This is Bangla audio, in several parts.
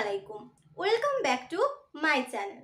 আলাইকুম। Welcome back to my channel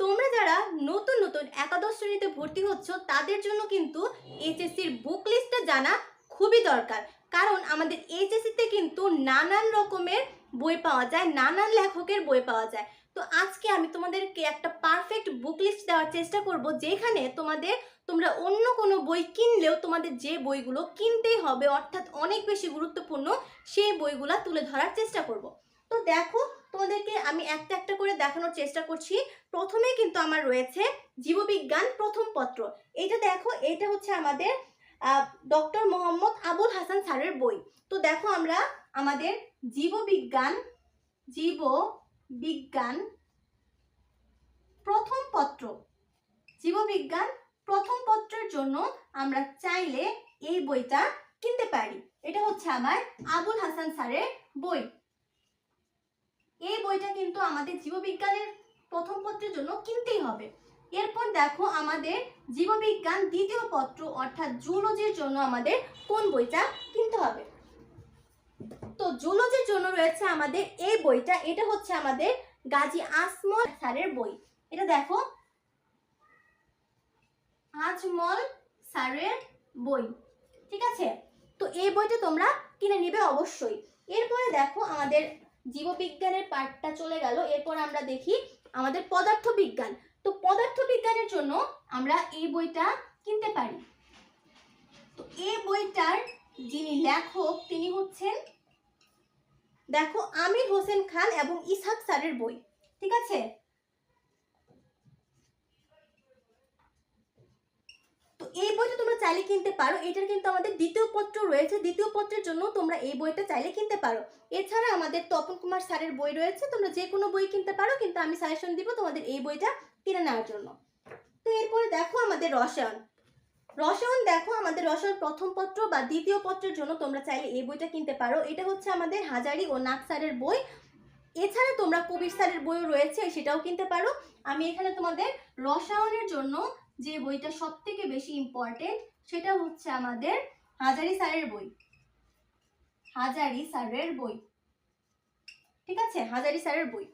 তোমরা যারা নতুন নতুন একাদশ শ্রেণীতে ভর্তি হচ্ছ, তাদের জন্য কিন্তু এইচএসসির বুক লিস্টটা জানা খুবই দরকার। কারণ আমাদের এইচএসসিতে কিন্তু নানান রকমের বই পাওয়া যায়, নানান লেখকের বই পাওয়া যায়। তো আজকে আমি তোমাদেরকে একটা পারফেক্ট বুক লিস্ট দেওয়ার চেষ্টা করব, যেখানে তোমাদের, তোমরা অন্য কোনো বই কিনলেও তোমাদের যে বইগুলো কিনতেই হবে, অর্থাৎ অনেক বেশি গুরুত্বপূর্ণ, সেই বইগুলো তুলে ধরার চেষ্টা করব। তো দেখো, তোমাদেরকে আমি একটা একটা করে দেখানোর চেষ্টা করছি। প্রথমে কিন্তু আমার রয়েছে জীববিজ্ঞান প্রথম পত্র। এইটা দেখো, এইটা হচ্ছে আমাদের ডক্টর মোহাম্মদ আবুল হাসান স্যারের বই। তো দেখো আমরা আমাদের জীববিজ্ঞান জীব বিজ্ঞান প্রথম পত্র। জীববিজ্ঞান প্রথম পত্রের জন্য আমরা চাইলে এই বইটা কিনতে পারি। এটা হচ্ছে আমার আবুল হাসান স্যারের বই। এই বইটা কিন্তু আমাদের জীববিজ্ঞানের প্রথম পত্রের জন্য কিনতেই হবে। এরপর দেখো আমাদের জীববিজ্ঞান দ্বিতীয় পত্র, অর্থাৎ জুলজির জন্য আমাদের কোন বইটা কিনতে হবে? তো জুলজির জন্য রয়েছে আমাদের এই বইটা, এটা হচ্ছে আমাদের গাজী আসমল স্যারের বই। এটা দেখো, আজমল স্যারের বই, ঠিক আছে? তো এই বইটা তোমরা কিনে নিবে অবশ্যই। এরপরে দেখো আমাদের জীববিজ্ঞানের পার্টটা চলে গেল। এরপর আমরা দেখি আমাদের পদার্থ বিজ্ঞান তো পদার্থ বিজ্ঞানের জন্য আমরা এই বইটা কিনতে পারি। তো এই বইটার যিনি লেখক, তিনি হচ্ছেন দেখো আমির হোসেন খান এবং ইসাক স্যারের বই। ঠিক আছে তো এই বইটা তোমরা চাইলে কিনতে পারো। এটার কিন্তু আমাদের দ্বিতীয় পত্র রয়েছে। দ্বিতীয় পত্রের জন্য তোমরা এই বইটা চাইলে কিনতে পারো। এছাড়া আমাদের তপন কুমার স্যারের বই রয়েছে। তোমরা যে কোনো বই কিনতে পারো, কিন্তু আমি সাজেশন দিব তোমাদের এই বইটা কিনে নেওয়ার জন্য। তো এরপরে দেখো আমাদের রসায়ন। রসায়ন দেখো, আমাদের রসায়ন প্রথম পত্র বা দ্বিতীয় পত্রের জন্য তোমরা চাইলে এই বইটা কিনতে পারো। এটা হচ্ছে আমাদের হাজারি ও নাক স্যারের বই। এছাড়া তোমরা কবির স্যারের বইও রয়েছে, সেটাও কিনতে পারো। আমি এখানে তোমাদের রসায়নের জন্য যে বইটা সব থেকে বেশি ইম্পর্টেন্ট সেটা হচ্ছে আমাদের হাজারি স্যারের বই। হাজারি স্যারের বই। ঠিক আছে? হাজারি স্যারের বই।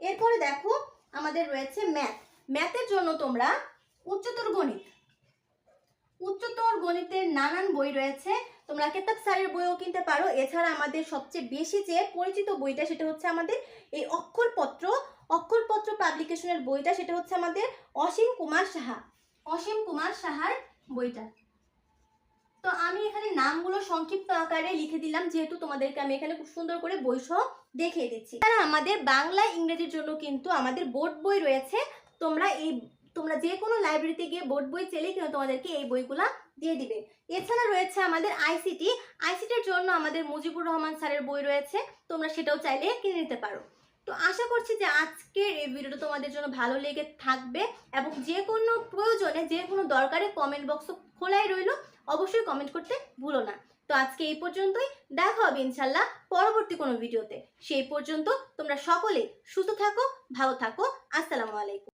এরপরে দেখো আমাদের রয়েছে ম্যাথ। ম্যাথের জন্য তোমরা উচ্চতর গণিত। উচ্চতর গণিতের নানান বই রয়েছে। তোমরা কেতাব স্যারের বইও কিনতে পারো। এছাড়া আমাদের সবচেয়ে বেশি যে পরিচিত বইটা সেটা হচ্ছে আমাদের এই অক্ষরপত্র। অক্ষরপত্র পাবলিকেশনের বইটা সেটা হচ্ছে আমাদের অসীম কুমার সাহা। অসীম কুমার সাহার বইটা। তো আমি এখানে নামগুলো সংক্ষিপ্ত আকারে লিখে দিলাম, যেহেতু তোমাদেরকে আমি এখানে খুব সুন্দর করে বই সহ দেখিয়ে দিচ্ছি। তারা আমাদের বাংলা ইংরেজির জন্য কিন্তু আমাদের বোর্ড বই রয়েছে। তোমরা এই, তোমরা যে কোনো লাইব্রেরিতে গিয়ে বোর্ড বই চেলে কিন্তু তোমাদেরকে এই বইগুলা দিয়ে দিবে। এছাড়া রয়েছে আমাদের আইসিটি। আইসিটির জন্য আমাদের মুজিবুর রহমান স্যারের বই রয়েছে, তোমরা সেটাও চাইলে কিনে নিতে পারো। তো আশা করছি যে আজকের এই ভিডিওটা তোমাদের জন্য ভালো লেগে থাকবে এবং যে কোনো প্রয়োজনে, যে কোনো দরকারে কমেন্ট বক্স খোলাই রইল, অবশ্যই কমেন্ট করতে ভুলো না। তো আজকে এই পর্যন্তই, দেখা হবে ইনশাল্লাহ পরবর্তী কোনো ভিডিওতে। সেই পর্যন্ত তোমরা সকলে সুস্থ থাকো, ভালো থাকো। আসসালামু আলাইকুম।